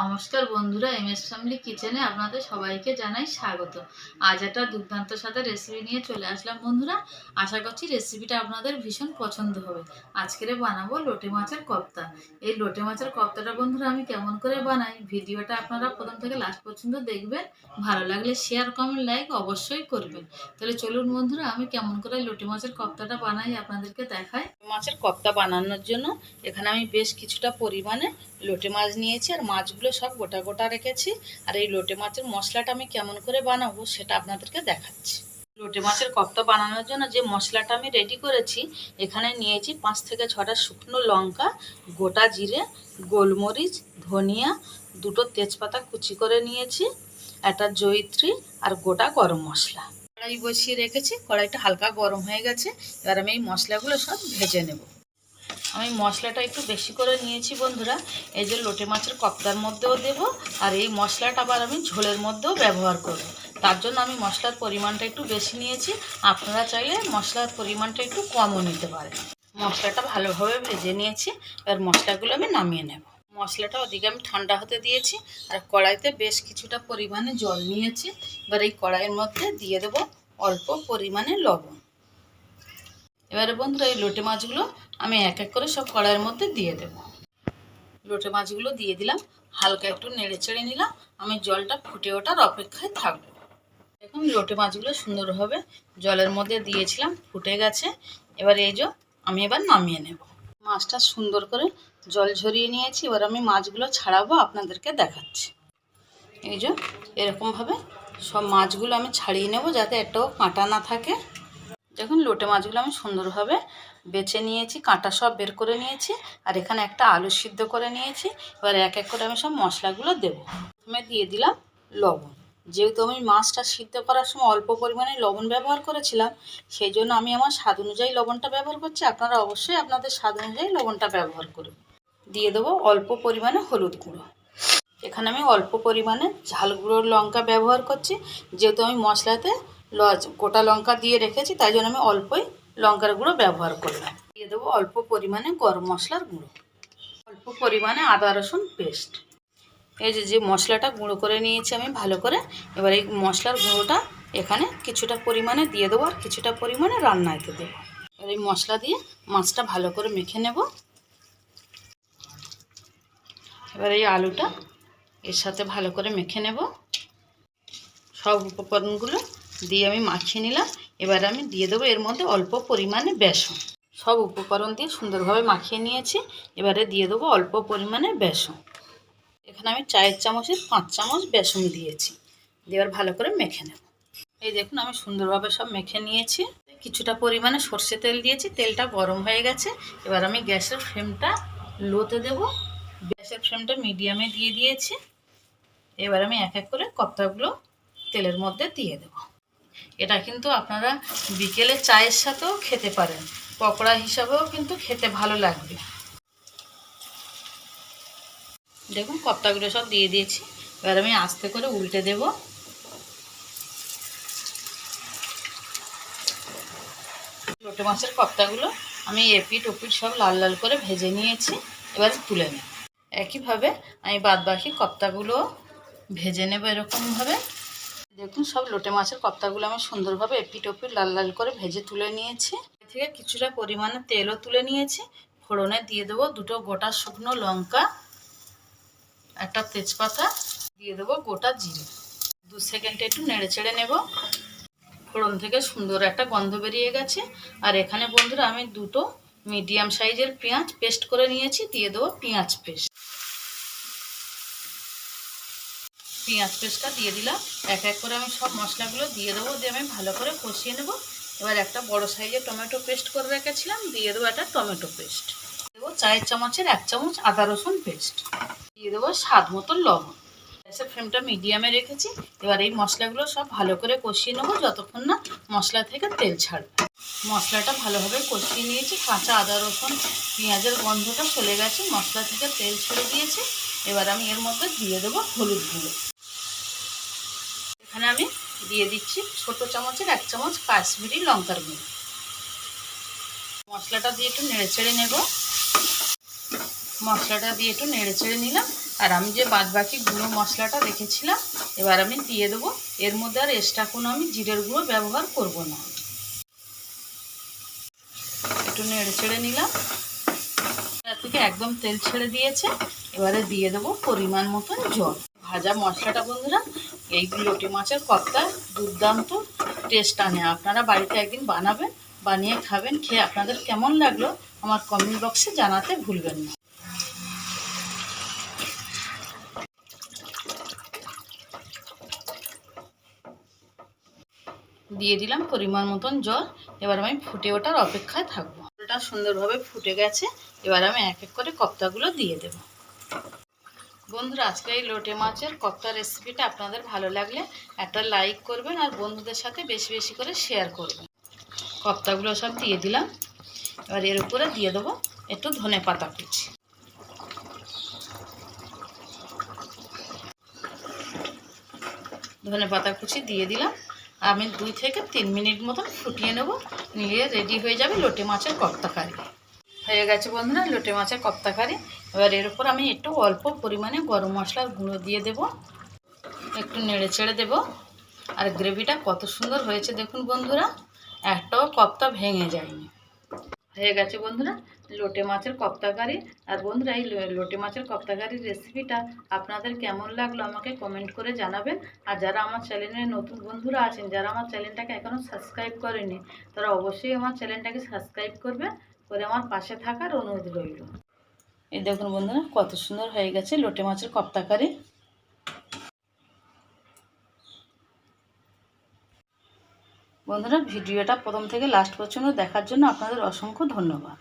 নমস্কার বন্ধুরা M S family কিচেনে আপনাদের সবাইকে জানাই স্বাগত। আজ একটা দুর্দান্ত সাথে রেসিপি নিয়ে চলে আসলাম বন্ধুরা। আশা করছি রেসিপিটা আপনাদের ভীষণ পছন্দ হবে। আজকেরে বানাবো লোটে মাছের কপ্তা। এই লোটে মাছের কপ্তাটা বন্ধুরা আমি কেমন করে বানাই, ভিডিওটা আপনারা প্রথম থেকে লাস্ট পর্যন্ত দেখবেন। ভালো লাগলে শেয়ার কমেন্ট লাইক অবশ্যই করবেন। তাহলে চলুন বন্ধুরা, আমি কেমন করে লোটে মাছের কপ্তাটা বানাই আপনাদেরকে দেখাই। মাছের কপ্তা বানানোর জন্য এখানে আমি বেশ কিছুটা পরিমাণে লোটে মাছ নিয়েছি আর মাছগুলো সব গোটা গোটা রেখেছি আর এই লোটে মাছের মশলাটা আমি কেমন করে বানাবো সেটা আপনাদেরকে দেখাচ্ছি। লোটে মাছের কপ্তা বানানোর জন্য যে মশলাটা আমি রেডি করেছি, এখানে নিয়েছি পাঁচ থেকে ছটা শুকনো লঙ্কা, গোটা জিরে, গোলমরিচ, ধনিয়া, দুটো তেজপাতা কুচি করে নিয়েছি, একটা জয়িত্রী আর গোটা গরম মশলা। কড়াই বসিয়ে রেখেছি, কড়াইটা হালকা গরম হয়ে গেছে, এবার আমি এই মশলাগুলো সব ভেজে নেব। আমি মশলাটা একটু বেশি করে নিয়েছি বন্ধুরা। এই যে লোটে মাছের কপ্তার মধ্যেও দেব, আর এই মশলাটা আবার আমি ঝোলের মধ্যেও ব্যবহার করব। তার জন্য আমি মশলার পরিমাণটা একটু বেশি নিয়েছি। আপনারা চাইলে মশলার পরিমাণটা একটু কমও নিতে পারেন। মশলাটা ভালোভাবে ভেজে নিয়েছি, এবার মশলাগুলো আমি নামিয়ে নেব। মশলাটা ওদিকে আমি ঠান্ডা হতে দিয়েছি, আর কড়াইতে বেশ কিছুটা পরিমাণে জল নিয়েছি। এবার এই কড়াইয়ের মধ্যে দিয়ে দেব অল্প পরিমাণে লবণ। এবারে বন্ধুরা, এই লোটে মাছগুলো আমি এক এক করে সব কড়াইয়ের মধ্যে দিয়ে দেব। লোটে মাছগুলো দিয়ে দিলাম, হালকা একটু নেড়ে চেড়ে নিলাম, আমি জলটা ফুটে ওঠার অপেক্ষায় থাকব। এখন লোটে মাছগুলো সুন্দরভাবে জলের মধ্যে দিয়েছিলাম, ফুটে গেছে। এবার এই যে আমি এবার নামিয়ে নেব। মাছটা সুন্দর করে জল ঝরিয়ে নিয়েছি, এবার আমি মাছগুলো ছাড়াবো, আপনাদেরকে দেখাচ্ছি। এই যে এরকমভাবে সব মাছগুলো আমি ছাড়িয়ে নেব, যাতে একটাও কাঁটা না থাকে। দেখুন, লোটে মাছগুলো আমি সুন্দরভাবে বেছে নিয়েছি, কাঁটা সব বের করে নিয়েছি, আর এখানে একটা আলু সিদ্ধ করে নিয়েছি। এবার এক এক করে আমি সব মশলাগুলো দেবো। প্রথমে দিয়ে দিলাম লবণ। যেহেতু আমি মাছটা সিদ্ধ করার সময় অল্প পরিমাণে লবণ ব্যবহার করেছিলাম, সেই জন্য আমি আমার স্বাদ অনুযায়ী লবণটা ব্যবহার করছি। আপনারা অবশ্যই আপনাদের স্বাদ অনুযায়ী লবণটা ব্যবহার করুন। দিয়ে দেবো অল্প পরিমাণে হলুদ গুঁড়ো। এখানে আমি অল্প পরিমাণে ঝাল গুঁড়োর লঙ্কা ব্যবহার করছি। যেহেতু আমি মশলাতে লজ গোটা লঙ্কা দিয়ে রেখেছি, তাই জন্য আমি অল্পই লঙ্কার গুঁড়ো ব্যবহার করলাম। দিয়ে দেবো অল্প পরিমাণে গরম মশলার গুঁড়ো। অল্প পরিমাণে আদা রসুন পেস্ট। এই যে যে মশলাটা গুঁড়ো করে নিয়েছি আমি ভালো করে, এবার এই মশলার গুঁড়োটা এখানে কিছুটা পরিমাণে দিয়ে দেবো আর কিছুটা পরিমাণে রান্নাতে দেবো। এবার এই মশলা দিয়ে মাছটা ভালো করে মেখে নেব। এবার এই আলুটা এর সাথে ভালো করে মেখে নেব। সব উপকরণগুলো দিয়ে আমি মাখিয়ে নিলাম। এবার আমি দিয়ে দেবো এর মধ্যে অল্প পরিমাণে বেসন। সব উপকরণ দিয়ে সুন্দরভাবে মাখিয়ে নিয়েছি। এবারে দিয়ে দেবো অল্প পরিমাণে বেসন। এখানে আমি চায়ের চামচের পাঁচ চামচ বেসন দিয়েছি। দিয়ে এবার ভালো করে মেখে নেব। এই দেখুন, আমি সুন্দরভাবে সব মেখে নিয়েছি। কিছুটা পরিমাণে সর্ষে তেল দিয়েছি। তেলটা গরম হয়ে গেছে। এবার আমি গ্যাসের ফ্লেমটা লোতে দেব। গ্যাসের ফ্লেমটা মিডিয়ামে দিয়ে দিয়েছি। এবার আমি এক এক করে কপ্তাগুলো তেলের মধ্যে দিয়ে দেব। এটা কিন্তু আপনারা বিকেলে চায়ের সাথেও খেতে পারেন। পকোড়া হিসাবেও কিন্তু খেতে ভালো লাগবে। দেখুন, কপ্তাগুলো সব দিয়ে দিয়েছি। এবার আমি আস্তে করে উল্টে দেব। লোটে মাছের কপ্তাগুলো আমি এপিট ওপিট সব লাল লাল করে ভেজে নিয়েছি। এবার তুলে নেব। একইভাবে আমি বাদ বাকি কপ্তাগুলো ভেজে নেব এরকমভাবে। দেখুন, সব লোটে মাছের কপ্তাগুলো আমি সুন্দরভাবে এপিট ওপিট লাল লাল করে ভেজে তুলে নিয়েছি। থেকে কিছুটা পরিমাণে তেলও তুলে নিয়েছি। ফোড়নে দিয়ে দেবো দুটো গোটা শুকনো লঙ্কা, একটা তেজপাতা, দিয়ে দেবো গোটা জিরে। দু সেকেন্ডে একটু নেড়ে চেড়ে নেব। ফোড়ন থেকে সুন্দর একটা গন্ধ বেরিয়ে গেছে। আর এখানে বন্ধুরা আমি দুটো মিডিয়াম সাইজের পেঁয়াজ পেস্ট করে নিয়েছি। দিয়ে দেবো পেঁয়াজ পেস্ট। পেঁয়াজ পেস্টটা দিয়ে দিলাম। এক এক করে আমি সব মশলাগুলো দিয়ে দেবো, দিয়ে আমি ভালো করে কষিয়ে নেব। এবার একটা বড় সাইজের টমেটো পেস্ট করে রেখেছিলাম, দিয়ে দেবো একটা টমেটো পেস্ট। দেবো চায়ের চামচের এক চামচ আদা রসুন পেস্ট। দিয়ে দেবো স্বাদ মতো লবণ। গ্যাসের ফ্লেমটা মিডিয়ামে রেখেছি, এবার এই মশলাগুলো সব ভালো করে কষিয়ে নেব, যতক্ষণ না মশলা থেকে তেল ছাড়বে। মশলাটা ভালোভাবে কষিয়ে নিয়েছি, কাঁচা আদা রসুন পেঁয়াজের গন্ধটা চলে গেছে, মশলা থেকে তেল ছেড়ে দিয়েছি। এবার আমি এর মধ্যে দিয়ে দেবো হলুদ গুঁড়ো। আমি দিয়ে দিচ্ছি ছোট চামচের এক চামচ কাশ্মীরি লঙ্কার গুঁড়ো। মশলাটা দিয়ে একটু নেড়ে চেড়ে নেব। মশলাটা দিয়ে একটু নেড়ে চেড়ে নিলাম। আর আমি যে বাদ বাকি গুঁড়ো মশলাটা রেখেছিলাম, এবার আমি দিয়ে দেবো। এর মধ্যে আর এক্সট্রা কোনো আমি জিরের গুঁড়ো ব্যবহার করব না। একটু নেড়ে ছেড়ে নিলাম। থেকে একদম তেল ছেড়ে দিয়েছে। এবারে দিয়ে দেবো পরিমাণ মতন জল। ভাজা মশলাটা বন্ধুরা এই লোটে মাছের কপ্তা দুর্দান্ত টেস্ট আনে। আপনারা বাড়িতে একদিন বানাবেন, বানিয়ে খাবেন, খেয়ে আপনাদের কেমন লাগল আমার কমেন্ট বক্সে জানাতে ভুলবেন না। দিয়ে দিলাম পরিমাণ মতন জল। এবার আমি ফুটে ওঠার অপেক্ষায় থাকব। জলটা সুন্দরভাবে ফুটে গেছে। এবার আমি এক এক করে কপ্তাগুলো দিয়ে দেব। বন্ধুরা, আজকে এই লোটে মাছের কপ্তা রেসিপিটা আপনাদের ভালো লাগলে একটা লাইক করবেন আর বন্ধুদের সাথে বেশি বেশি করে শেয়ার করবেন। কপ্তাগুলো সব দিয়ে দিলাম। এবার এর উপরে দিয়ে দেবো একটু ধনে পাতা কুচি। ধনে পাতা কুচি দিয়ে দিলাম। আমি দুই থেকে তিন মিনিট মতন ফুটিয়ে নেব। নিয়ে রেডি হয়ে যাবে লোটে মাছের কপ্তা কারি। হয়ে গেছে বন্ধুরা, লোটে মাছের কপ্তা কারি এবার এর উপর আমি একটু অল্প পরিমাণে গরম মশলার গুঁড়ো দিয়ে দেব। একটু নেড়ে ছেড়ে দেবো। আর গ্রেভিটা কত সুন্দর হয়েছে দেখুন বন্ধুরা, একটাও কপ্তা ভেঙে যায়নি। হয়ে গেছে বন্ধুরা, লোটে মাছের কপ্তাকারি আর বন্ধুরা, এই লোটে মাছের কপ্তাকারির রেসিপিটা আপনাদের কেমন লাগল আমাকে কমেন্ট করে জানাবেন। আর যারা আমার চ্যানেলে নতুন বন্ধুরা আছেন, যারা আমার চ্যানেলটাকে এখনও সাবস্ক্রাইব করেনি তারা অবশ্যই আমার চ্যানেলটাকে সাবস্ক্রাইব করবে করে আমার পাশে থাকার অনুরোধ রইল। এই দেখুন বন্ধুরা, কত সুন্দর হয়ে গেছে লোটে মাছের কপ্তাকারি। বন্ধুরা, ভিডিওটা প্রথম থেকে লাস্ট পর্যন্ত দেখার জন্য আপনাদের অসংখ্য ধন্যবাদ।